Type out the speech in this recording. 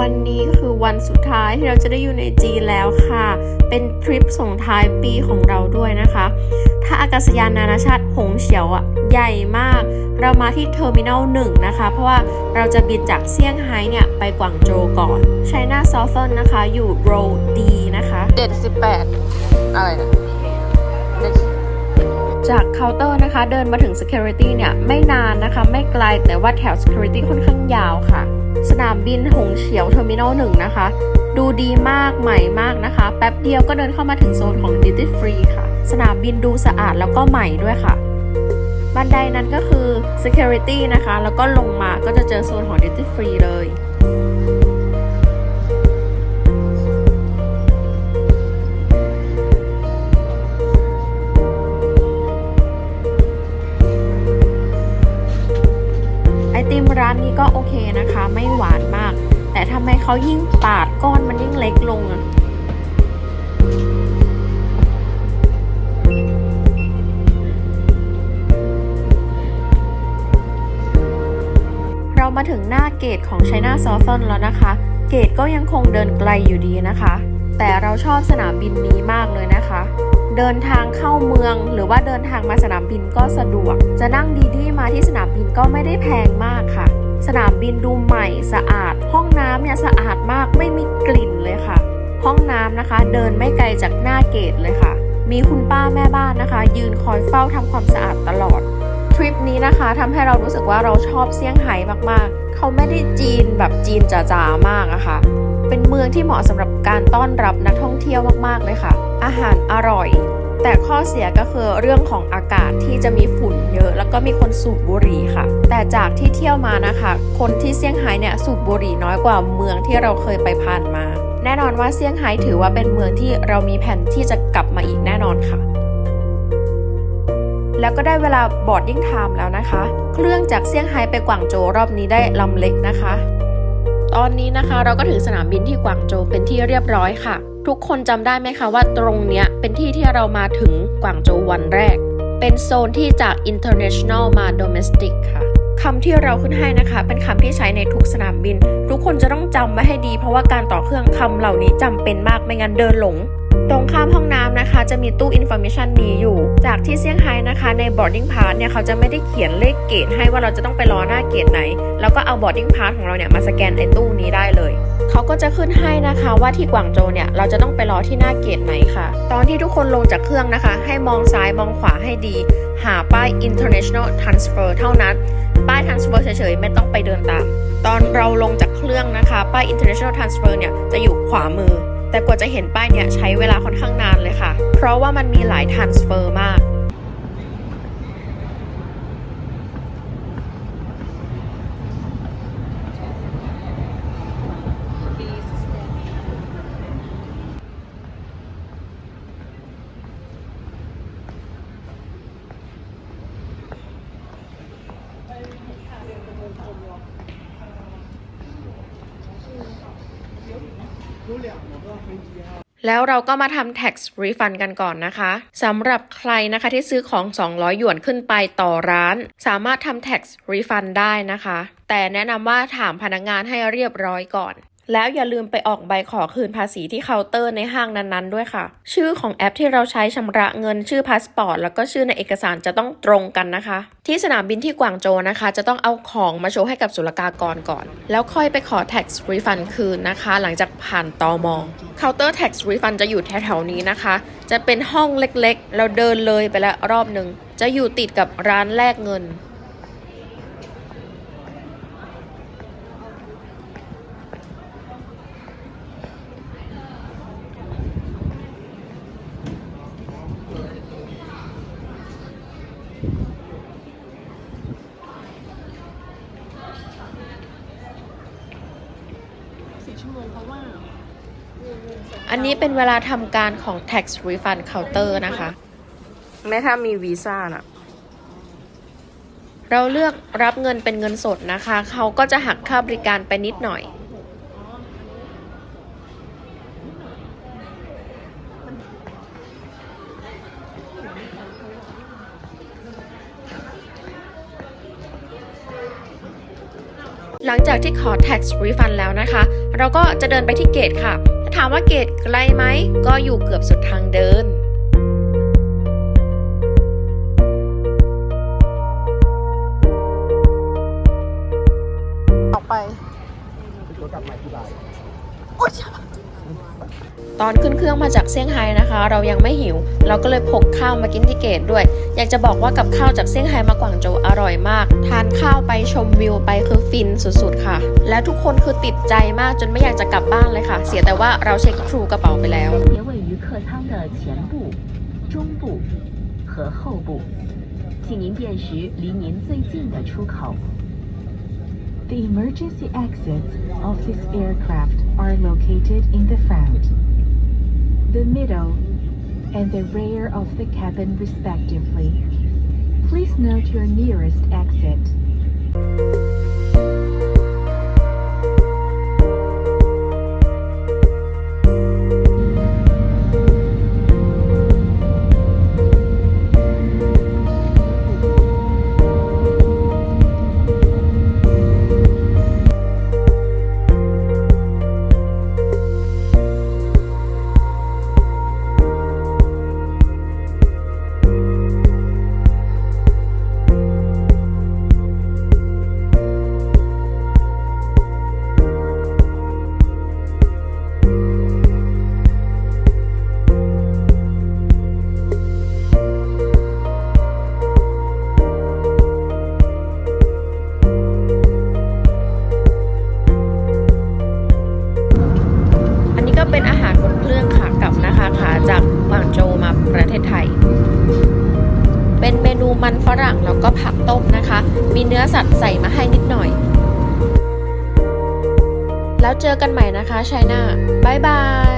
วันนี้คือวันสุดท้ายที่เราจะได้อยู่ในจีนแล้วค่ะ เป็นทริปส่งท้ายปีของเราด้วยนะคะท่าอากาศยานนานาชาติหงเฉียวอะใหญ่มาก เรามาที่เทอร์มินอลหนึ่งนะคะ เพราะว่าเราจะบินจากเซี่ยงไฮ้เนี่ย ไปกวางโจวก่อน China Southern นะคะ อยู่โรดีนะคะเด็ดสิบแปดอะไรนะเด็ดจากเคาน์เตอร์นะคะ เดินมาถึง Security เนี่ย ไม่นานนะคะ ไม่ไกลแต่ว่าแถว Security ค่อนข้างยาวค่ะ สนามบินหงเฉียวเทอร์มินอลหนึ่งนะคะ ดูดีมากใหม่มากนะคะ แป๊บเดียวก็เดินเข้ามาถึงโซนของ Duty Free ค่ะ สนามบินดูสะอาดแล้วก็ใหม่ด้วยค่ะ บันไดนั้นก็คือ Security นะคะ แล้วก็ลงมาก็จะเจอโซนของ Duty Free เลย ร้านนี้ก็โอเคนะคะ ไม่หวานมาก แต่ทำไมเขายิ่งปาดก้อนมันยิ่งเล็กลงอะเรามาถึงหน้าเกตของ China Southern แล้วนะคะ เกตก็ยังคงเดินไกลอยู่ดีนะคะ แต่เราชอบสนามบินนี้มากเลยนะคะ เดินทางเข้าเมือง หรือว่าเดินทางมาสนามบินก็สะดวก จะนั่งดีดีมาที่สนามบินก็ไม่ได้แพงมากค่ะ สนามบินดูใหม่สะอาด ห้องน้ำเนี่ยสะอาดมากไม่มีกลิ่นเลยค่ะ ห้องน้ำนะคะ เดินไม่ไกลจากหน้าเกตเลยค่ะ มีคุณป้าแม่บ้านนะคะ ยืนคอยเฝ้าทำความสะอาดตลอดทริปนี้นะคะทำให้เรารู้สึกว่าเราชอบเซี่ยงไฮ้มากๆ เขาไม่ได้จีนแบบจีนจ๋าๆมากอะค่ะ ที่เหมาะสำหรับการต้อนรับนักท่องเที่ยวมากๆเลยค่ะ อาหารอร่อย แต่ข้อเสียก็คือเรื่องของอากาศที่จะมีฝุ่นเยอะ แล้วก็มีคนสูบบุหรี่ค่ะ แต่จากที่เที่ยวมานะคะ คนที่เซี่ยงไฮ้เนี่ยสูบบุหรี่น้อยกว่าเมืองที่เราเคยไปผ่านมา แน่นอนว่าเซี่ยงไฮ้ถือว่าเป็นเมืองที่เรามีแผนที่จะกลับมาอีกแน่นอนค่ะแล้วก็ได้เวลาบอร์ดดิ้งไทม์แล้วนะคะ เครื่องจากเซี่ยงไฮ้ไปกวางโจวรอบนี้ได้ลำเล็กนะคะ ตอนนี้นะคะเราก็ถึงสนามบินที่กวางโจวเป็นที่เรียบร้อยค่ะ ทุกคนจำได้ไหมคะว่าตรงเนี้ยเป็นที่ที่เรามาถึงกวางโจววันแรก เป็นโซนที่จาก international มา domestic ค่ะคำที่เราขึ้นให้นะคะ เป็นคำที่ใช้ในทุกสนามบิน ทุกคนจะต้องจำไว้ให้ดี เพราะว่าการต่อเครื่องคำเหล่านี้จำเป็นมากไม่งั้นเดินหลง ตรงข้ามห้องน้ำนะคะ จะมีตู้ information นี้อยู่ จากที่เซี่ยงไฮ้นะคะ ใน boarding pass เนี่ยเขาจะไม่ได้เขียนเลขเกตให้ว่าเราจะต้องไปรอหน้าเกตไหน แล้วก็เอา boarding pass ของเราเนี่ยมาสแกนไอ้ตู้นี้ได้เลย เขาก็จะขึ้นให้นะคะว่าที่กวางโจเนี่ยเราจะต้องไปรอที่หน้าเกตไหนค่ะ ตอนที่ทุกคนลงจากเครื่องนะคะ ให้มองซ้ายมองขวาให้ดี หาป้าย international transfer เท่านั้นป้าย transfer เฉยๆ ไม่ต้องไปเดินตาม ตอนเราลงจากเครื่องนะคะ ป้าย international transfer เนี่ยจะอยู่ขวามือ แต่กว่าจะเห็นป้ายเนี่ยใช้เวลาค่อนข้างนานเลยค่ะ เพราะว่ามันมีหลาย transfer มาก แล้วเราก็มาทำ tax refund กันก่อนนะคะสำหรับใครนะคะที่ซื้อของ 200 หยวนขึ้นไปต่อร้าน สามารถทำ tax refund ได้นะคะ แต่แนะนำว่าถามพนักงานให้เรียบร้อยก่อน แล้วอย่าลืมไปออกใบขอคืนภาษีที่เคาน์เตอร์ในห้างนั้นๆ ด้วยค่ะ ชื่อของแอปที่เราใช้ชำระเงินชื่อพาสปอร์ตแล้วก็ชื่อในเอกสารจะต้องตรงกันนะคะ ที่สนามบินที่กวางโจวนะคะ จะต้องเอาของมาโชว์ให้กับศุลกากรก่อน แล้วค่อยไปขอ tax refund คืนนะคะ หลังจากผ่านตอมเคาน์เตอร์ tax refund จะอยู่แถวๆนี้นะคะ จะเป็นห้องเล็กๆ เราเดินเลยไปแล้วรอบหนึ่งจะอยู่ติดกับร้านแลกเงิน อันนี้เป็นเวลาทำการของ tax refund counter นะคะ ไม่ถ้ามีวีซ่าน่ะเราเลือกรับเงินเป็นเงินสดนะคะ เขาก็จะหักค่าบริการไปนิดหน่อย หลังจากที่ขอ tax refund แล้วนะคะ เราก็จะเดินไปที่เกตค่ะ ถ้าถามว่าเกตไกลไหม ก็อยู่เกือบสุดทางเดิน ตอนขึ้นเครื่องมาจากเซี่ยงไฮ้นะคะ เรายังไม่หิว เราก็เลยพกข้าวมากินที่เกตด้วย อยากจะบอกว่ากับข้าวจากเซี่ยงไฮ้มากวางโจวอร่อยมาก ทานข้าวไปชมวิวไปคือฟินสุดๆค่ะ และทุกคนคือติดใจมากจนไม่อยากจะกลับบ้านเลยค่ะ เสียแต่ว่าเราเช็คทรูกระเป๋าไปแล้ว 也位于客舱的前部、中部和后部，请您辨识离您最近的出口。 The emergency exits of this aircraft are located in the front, The middle, and the rear of the cabin respectively. Please note your nearest exit. มันฝรั่งแล้วก็ผักต้มนะคะ มีเนื้อสัตว์ใส่มาให้นิดหน่อย แล้วเจอกันใหม่นะคะชัยนาบายบาย